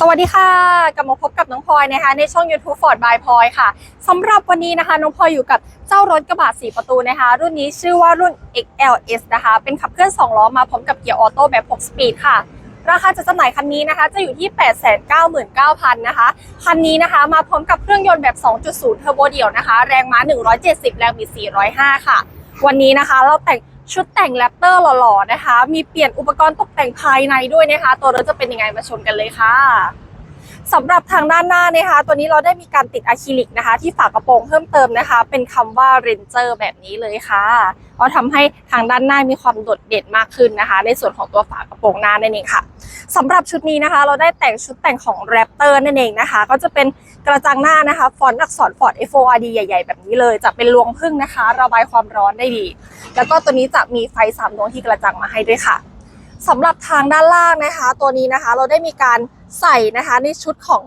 สวัสดีค่ะกลับมาพบกับน้องพลอยนะคะในช่อง YouTube Ford by พลอยค่ะสำหรับวันนี้นะคะน้องพลอยอยู่กับเจ้ารถกระบะ4ประตูนะคะ รุ่นนี้ชื่อว่ารุ่น XLS นะคะ เป็นขับเคลื่อน 2 ล้อมาพร้อมกับเกียร์ออโต้แบบ 6 สปีดค่ะ ราคาจะจำหน่ายคันนี้นะคะ จะอยู่ที่ 899,000นะคะ คันนี้นะคะมาพร้อมกับเครื่องยนต์แบบ 2.0 เทอร์โบเดี่ยวนะคะ แรงม้า 170 แรงบิด405 ค่ะ วันนี้นะคะเราแต่ง ชุดแต่งแรปเตอร์หล่อๆนะคะ มีเปลี่ยนอุปกรณ์ตกแต่งภายในด้วยนะคะ ตัวรถจะเป็นยังไงมาชมกันเลยค่ะสำหรับทางด้านหน้านะคะ ตัวนี้เราได้มีการติดอะคริลิกนะคะ ที่ฝากระโปรงเพิ่มเติมนะคะ เป็นคำว่า Ranger แบบนี้เลยค่ะก็ทำให้ทางด้านหน้ามีความโดดเด่นมากขึ้นนะคะ ในส่วนของตัวฝากระโปรงหน้านั่นเองค่ะสำหรับชุดนี้นะคะ เราได้แต่งชุดแต่งของ Raptor นั่นเองนะคะ ก็จะเป็น กระจังหน้านะคะฟอนต์อักษร Ford FORD ใหญ่ ๆ แบบนี้เลย จะเป็นรวงพึ่งนะคะ ระบายความร้อนได้ดี แล้วก็ตัวนี้จะมีไฟสามดวงที่กระจังมาให้ด้วยค่ะสำหรับทางด้านล่างนะคะ ตัวนี้นะคะเราได้มีการใส่นะคะในชุดของ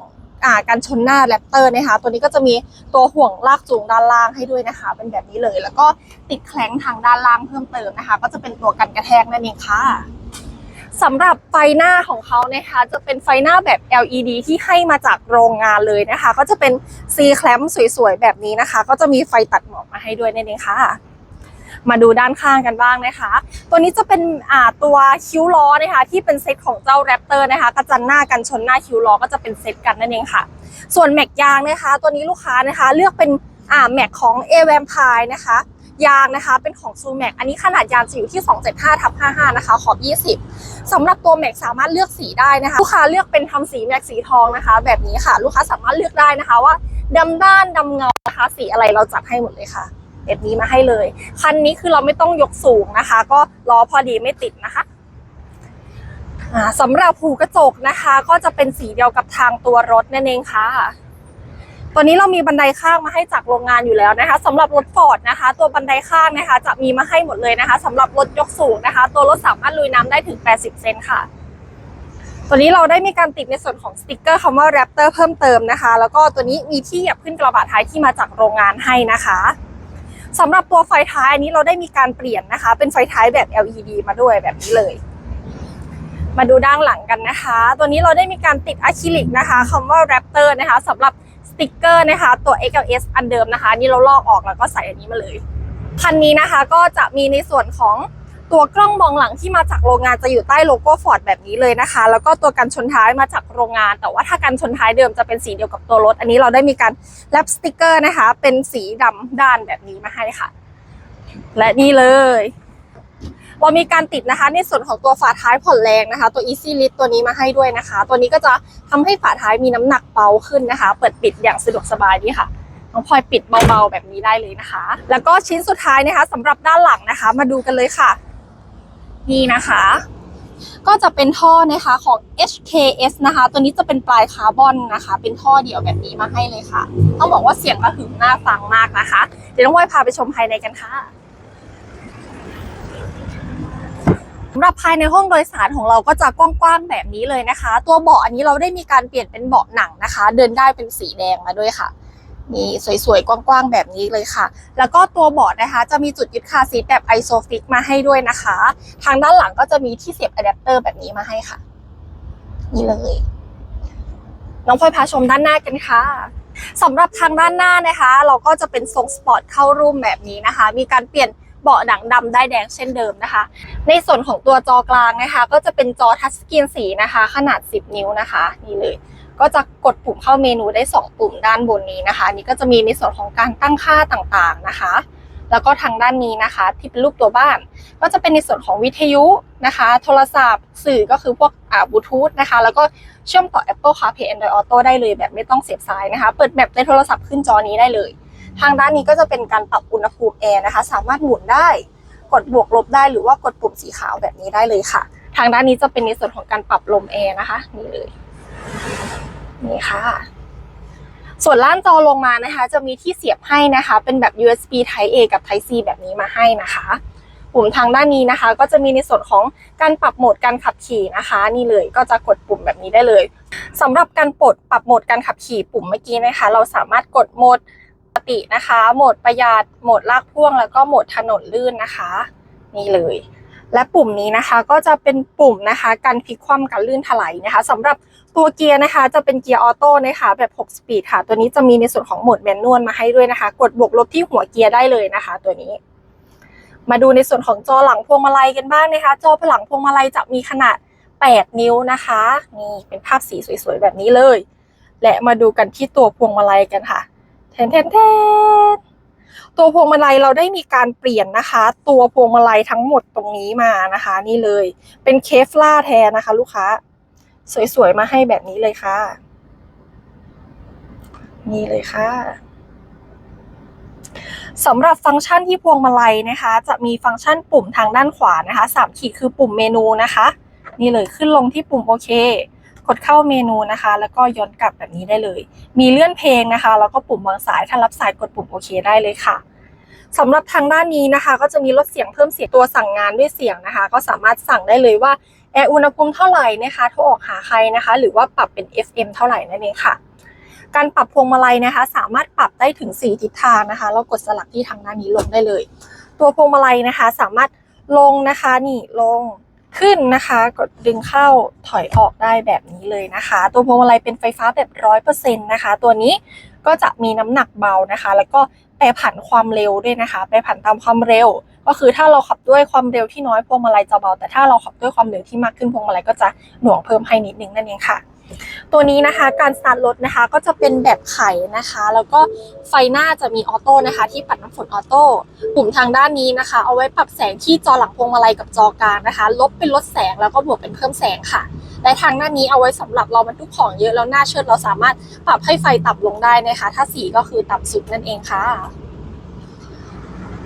อ่าการชนหน้าแรปเตอร์นะคะ ตัวนี้ก็จะมีตัวห่วงลากจูงด้านล่างให้ด้วยนะคะ เป็นแบบนี้เลย แล้วก็ติดแคล้งทางด้านล่างเพิ่มเติมนะคะ ก็จะเป็นตัวกันกระแทกนั่นเองค่ะ สำหรับไฟหน้าของเขานะคะ จะเป็นไฟหน้าแบบ LED ที่ให้มาจากโรงงานเลยนะคะ ก็จะเป็น C แคลมสวยๆ แบบนี้นะคะ ก็จะมีไฟตัดหมอกมาให้ด้วยนั่นเองค่ะ มาดูด้านข้างกันบ้างนะคะ ตัวนี้จะเป็นอ่าตัวคิ้วล้อนะคะ ที่เป็นเซตของเจ้าแรปเตอร์นะคะกระจันหน้ากันชนหน้าคิ้วล้อก็จะเป็นเซตกันนั่นเองค่ะ ส่วนแม็กยางนะคะ ตัวนี้ลูกค้านะคะ เลือกเป็นอ่าแม็กของ a v a m p i r e นะคะ ยางนะคะเป็นของซูแม็กอันนี้ขนาดยางจะอยู่ที่ 275ทับ55 นะคะ ขอบ 20สำหรับตัวแม็กสามารถเลือกสีได้นะคะ ลูกค้าเลือกเป็นทำสีแม็กสีทองนะคะ แบบนี้ค่ะ ลูกค้าสามารถเลือกได้นะคะว่าดำด้านดำเงานะคะสีอะไรเราจัดให้หมดเลยค่ะแบบนี้มาให้เลย คันนี้คือเราไม่ต้องยกสูงนะคะ ก็ล้อพอดีไม่ติดนะคะสำหรับหูกระจกนะคะ ก็จะเป็นสีเดียวกับทางตัวรถนั่นเองค่ะ ตัวนี้เรามีบันไดข้างมาให้จากโรงงานอยู่แล้วนะคะสำหรับรถฟอร์ดนะคะ ตัวบันไดข้างนะคะ จะมีมาให้หมดเลยนะคะสำหรับรถยกสูงนะคะ ตัวรถสามารถลุยน้ำได้ถึง 80 เซนค่ะ ตัวนี้เราได้มีการติดในส่วนของสติกเกอร์คำว่า Raptor เพิ่มเติมนะคะ แล้วก็ตัวนี้มีที่เหยียบขึ้นกระบะท้ายที่มาจากโรงงานให้นะคะสำหรับตัวไฟท้ายอันนี้เราได้มีการเปลี่ยนนะคะ เป็นไฟท้ายแบบ LED มาด้วยแบบนี้เลย มาดูด้านหลังกันนะคะ ตัวนี้เราได้มีการติดอะคริลิกนะคะคำว่า Raptor นะคะสำหรับ สติกเกอร์นะคะ ตัว XLS อันเดิมนะคะ นี่เราลอกออกแล้วก็ใส่อันนี้มาเลย คันนี้นะคะก็จะมีในส่วนของตัวกล้องมองหลังที่มาจากโรงงานจะอยู่ใต้โลโก้ฟอร์ดแบบนี้เลยนะคะ แล้วก็ตัวกันชนท้ายมาจากโรงงาน แต่ว่าถ้ากันชนท้ายเดิมจะเป็นสีเดียวกับตัวรถ อันนี้เราได้มีการแรปสติกเกอร์นะคะ เป็นสีดำด้านแบบนี้มาให้ค่ะ และนี่เลย เรามีการติดนะคะ ในส่วนของตัวฝาท้ายผ่อนแรงนะคะ ตัว Easy Lift ตัวนี้มาให้ด้วยนะคะ ตัวนี้ก็จะทำให้ฝาท้ายมีน้ำหนักเบาขึ้นนะคะ เปิดปิดอย่างสะดวกสบายนี่ค่ะน้องพลอยปิดเบาๆแบบนี้ได้เลยนะคะ แล้วก็ชิ้นสุดท้ายนะคะสำหรับด้านหลังนะคะ มาดูกันเลยค่ะ นี่นะคะก็จะเป็นท่อนะคะของ HKS นะคะ ตัวนี้จะเป็นปลายคาร์บอนนะคะ เป็นท่อเดี่ยวแบบนี้มาให้เลยค่ะ ต้องบอกว่าเสียงกระหึ่มน่าฟังมากนะคะ เดี๋ยวน้องพลอยพาไปชมภายในกันค่ะ สำหรับภายในห้องโดยสารของเราก็จะกว้างๆแบบนี้เลยนะคะ ตัวเบาะอันนี้เราได้มีการเปลี่ยนเป็นเบาะหนังนะคะ เดินได้เป็นสีแดงมาด้วยค่ะนี่สวยๆ กว้างๆ แบบนี้เลยค่ะ แล้วก็ตัวเบาะนะคะ จะมีจุดยึดคาซีทแบบไอโซฟิกมาให้ด้วยนะคะ ทางด้านหลังก็จะมีที่เสียบอะแดปเตอร์แบบนี้มาให้ค่ะ นี่เลย น้องพลอยพาชมด้านหน้ากันค่ะสำหรับทางด้านหน้านะคะ เราก็จะเป็นทรงสปอร์ตเข้ารูมแบบนี้นะคะ มีการเปลี่ยน เบาะหนังดำได้แดงเช่นเดิมนะคะ ในส่วนของตัวจอกลางนะคะ ก็จะเป็นจอทัชสกรีนสีนะคะ ขนาด 10 นิ้วนะคะนี่เลย ก็จะกดปุ่มเข้าเมนูได้ 2 ปุ่มด้านบนนี้นะคะนนี่ก็จะมีในส่วนของการตั้งค่าต่างๆนะคะ แล้วก็ทางด้านนี้นะคะ ที่เป็นรูปตัวบ้าน ก็จะเป็นในส่วนของวิทยุนะคะ โทรศัพท์ สื่อก็คือพวกอ่าบลูทูธนะคะ แล้วก็เชื่อมต่อ Apple CarPlay Android Auto ได้เลยแบบไม่ต้องเสียบสายนะคะ เปิดแบบในโทรศัพท์ขึ้นจอนี้ได้เลย ทางด้านนี้ก็จะเป็นการปรับอุณหภูมิแอร์นะคะ สามารถหมุนได้ กดบวกลบได้หรือว่ากดปุ่มสีขาวแบบนี้ได้เลยค่ะ ทางด้านนี้จะเป็นในส่วนของการปรับลมแอร์นะคะ นี่เลย นี่ค่ะส่วนล่านจอลงมานะคะ จะมีที่เสียบให้นะคะ เป็นแบบ USB Type A กับ Type C แบบนี้มาให้นะคะปุ่มทางด้านนี้นะคะ ก็จะมีในส่วนของการปรับโหมดการขับขี่นะคะ นี่เลยก็จะกดปุ่มแบบนี้ได้เลยสำหรับการปลดปรับโหมดการขับขี่ปุ่มเมื่อกี้นะคะ เราสามารถกดโหมด ตินะคะ โหมดประหยัด โหมดลากพ่วง แล้วก็โหมดถนนลื่นนะคะ นี่เลย และปุ่มนี้นะคะก็จะเป็นปุ่มนะคะการพลิกคว่ำการลื่นถลายนะคะสำหรับตัวเกียร์นะคะ จะเป็นเกียร์ออโต้นะคะแบบ 6 สปีดค่ะ ตัวนี้จะมีในส่วนของโหมดแมนนวลมาให้ด้วยนะคะ กดบวกลบที่หัวเกียร์ได้เลยนะคะ ตัวนี้มาดูในส่วนของจอหลังพวงมาลัยกันบ้างนะคะ จอหลังพวงมาลัยจะมีขนาด 8 นิ้วนะคะ นี่เป็นภาพสีสวยๆ แบบนี้เลย และมาดูกันที่ตัวพวงมาลัยกันค่ะ แทนแทนแทนตัวพวงมาลัยเราได้มีการเปลี่ยนนะคะ ตัวพวงมาลัยทั้งหมดตรงนี้มานะคะ นี่เลยเป็นเคฟล่าแทนนะคะ ลูกค้า สวยๆมาให้แบบนี้เลยค่ะ นี่เลยค่ะสำหรับฟังก์ชันที่พวงมาลัยนะคะ จะมีฟังก์ชันปุ่มทางด้านขวานะคะสามขีดคือปุ่มเมนูนะคะ นี่เลยขึ้นลงที่ปุ่มโอเค กดเข้าเมนูนะคะ แล้วก็ย้อนกลับแบบนี้ได้เลย มีเลื่อนเพลงนะคะ แล้วก็ปุ่มวางสายถ้ารับสายกดปุ่มโอเคได้เลยค่ะสำหรับทางด้านนี้นะคะ ก็จะมีลดเสียงเพิ่มเสียงตัวสั่งงานด้วยเสียงนะคะ ก็สามารถสั่งได้เลยว่าแอร์อุณหภูมิเท่าไหร่นะคะโทรออกหาใครนะคะ หรือว่าปรับเป็น FM เท่าไหร่นั่นเองค่ะ การปรับพวงมาลัยนะคะ สามารถปรับได้ถึง 4 ทิศทางนะคะ เรากดสลักที่ทางด้านนี้ลงได้เลย ตัวพวงมาลัยนะคะ สามารถลงนะคะนี่ลง ขึ้นนะคะ กดดึงเข้าถอยออกได้แบบนี้เลยนะคะ ตัวพวงมาลัยเป็นไฟฟ้าแบบร้อยเปอร์เซ็นต์นะคะ ตัวนี้ก็จะมีน้ำหนักเบานะคะ แล้วก็แปรผันความเร็วด้วยนะคะ แปรผันตามความเร็ว ก็คือถ้าเราขับด้วยความเร็วที่น้อยพวงมาลัยจะเบา แต่ถ้าเราขับด้วยความเร็วที่มากขึ้นพวงมาลัยก็จะหน่วงเพิ่มให้นิดนึงนั่นเองค่ะ ตัวนี้นะคะการสตาร์ทรถนะคะก็จะเป็นแบบไขนะคะ แล้วก็ไฟหน้าจะมีออโต้นะคะ ที่ปัดน้ำฝนออโต้ปุ่มทางด้านนี้นะคะ เอาไว้ปรับแสงที่จอหลังพวงมาลัยกับจอกลางนะคะ ลบเป็นลดแสงแล้วก็บวกเป็นเพิ่มแสงค่ะ และทางด้านนี้เอาไว้สำหรับเราบรรทุกของเยอะแล้วหน้าเชิดเราสามารถปรับให้ไฟต่ำลงได้นะคะ ถ้าสีก็คือต่ำสุดนั่นเองค่ะ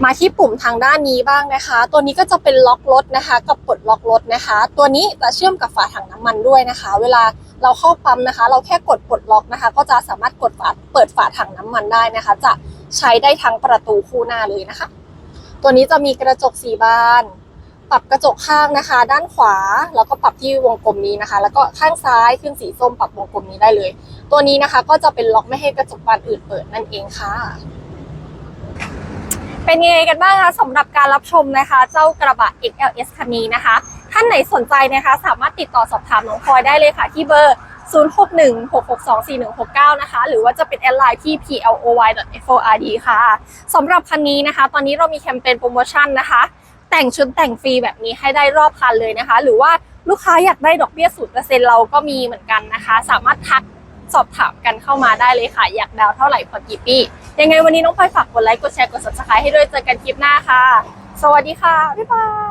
มาที่ปุ่มทางด้านนี้บ้างนะคะ ตัวนี้ก็จะเป็นล็อกรถนะคะ กับปลดล็อกรถนะคะ ตัวนี้จะเชื่อมกับฝาถังน้ำมันด้วยนะคะ เวลาเราเข้าปั๊มนะคะ เราแค่กดปลดล็อกนะคะ ก็จะสามารถกดฝาเปิดฝาถังน้ำมันได้นะคะ จะใช้ได้ทั้งประตูคู่หน้าเลยนะคะ ตัวนี้จะมีกระจกสีบาน ปรับกระจกข้างนะคะ ด้านขวาแล้วก็ปรับที่วงกลมนี้นะคะ แล้วก็ข้างซ้ายขึ้นสีส้มปรับวงกลมนี้ได้เลย ตัวนี้นะคะก็จะเป็นล็อกไม่ให้กระจกบานอื่นเปิดนั่นเองค่ะ เป็นยังไงกันบ้างคะสำหรับการรับชมนะคะ เจ้ากระบะ XLS คันนี้นะคะ ท่านไหนสนใจนะคะ สามารถติดต่อสอบถามน้องพลอยได้เลยค่ะ ที่เบอร์ 0616624169 นะคะ หรือว่าจะเป็นแอดไลน์ที่ ploy.ford ค่ะสำหรับคันนี้นะคะ ตอนนี้เรามีแคมเปญโปรโมชั่นนะคะ แต่งชุดแต่งฟรีแบบนี้ให้ได้รอบคันเลยนะคะ หรือว่าลูกค้าอยากได้ดอกเบี้ย0%เราก็มีเหมือนกันนะคะ สามารถทักสอบถามกันเข้ามาได้เลยค่ะ อยากดาวเท่าไหร่พอกี่ปี ยังไงวันนี้น้องพลอยฝากกดไลค์กดแชร์กด subscribe ให้ด้วยเจอกันคลิปหน้าค่ะ สวัสดีค่ะ บ๊ายบาย